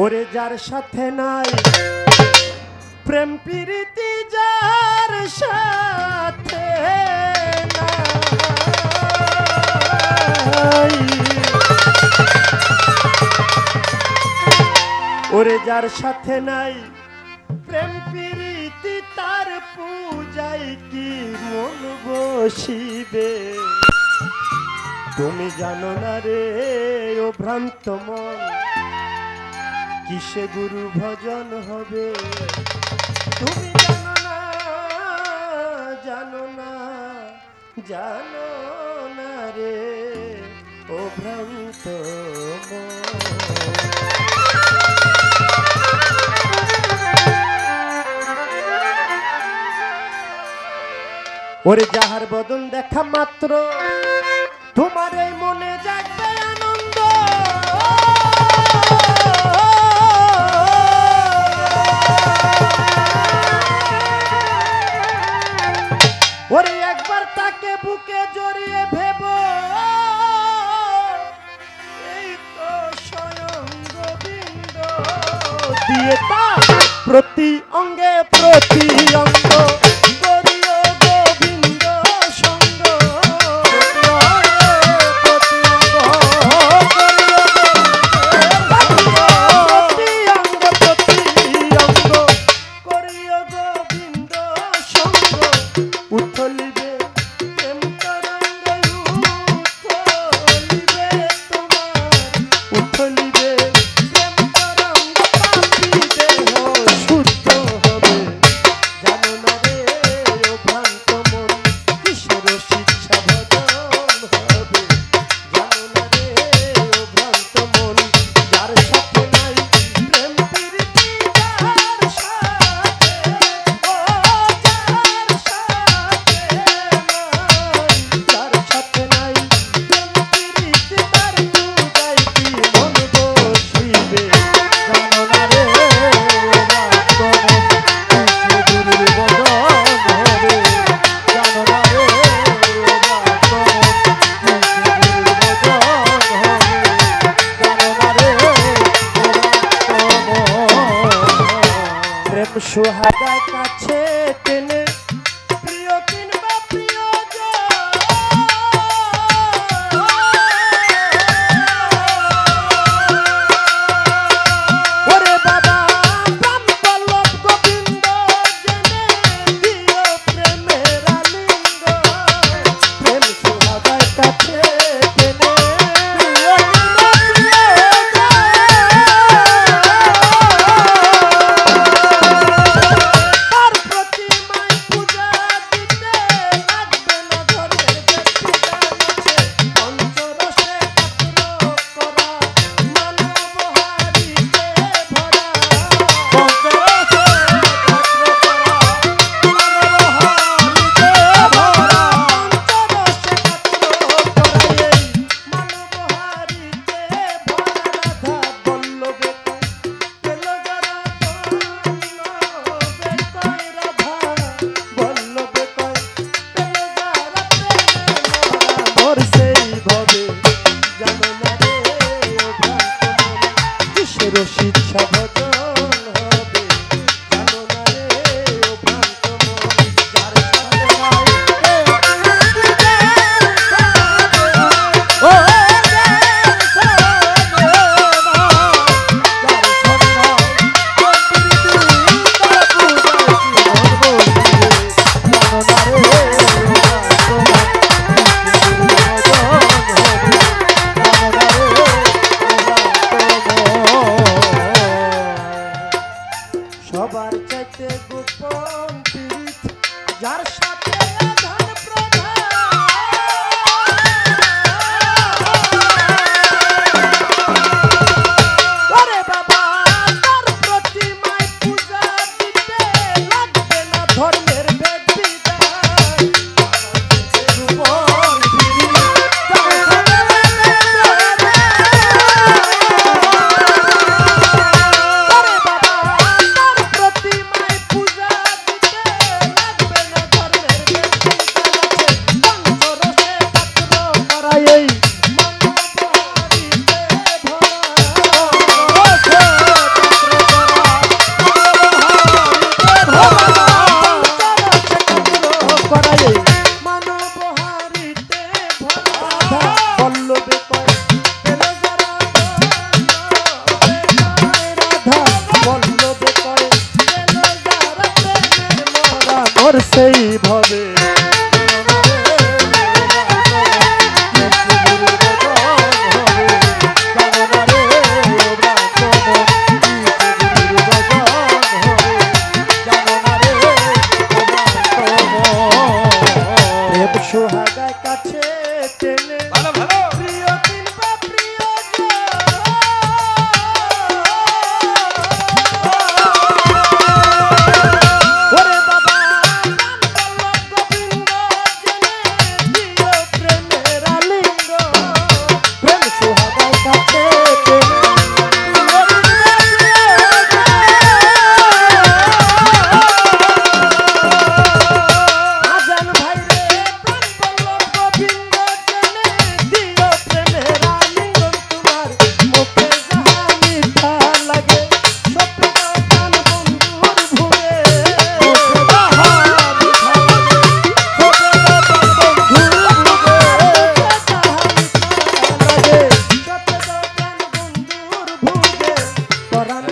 ওরে যার সাথে নাই, প্রেম প্রীতি যার সাথে ওরে যার সাথে নাই, প্রেম প্রীতি তার পূজায় কি মন বসিবে? তুমি জানো না রে, ও ভ্রান্ত মন। কিসে গুরু ভজন হবে? তুমি জানো না জানো না জানো না রে, ও ভ্রান্ত ওরে যাহার বদল দেখা মাত্র, তোমার মনে জায়গা দিয়ে তা প্রতি অঙ্গে প্রতি অঙ্গ। book. সেই ভবে পরাণ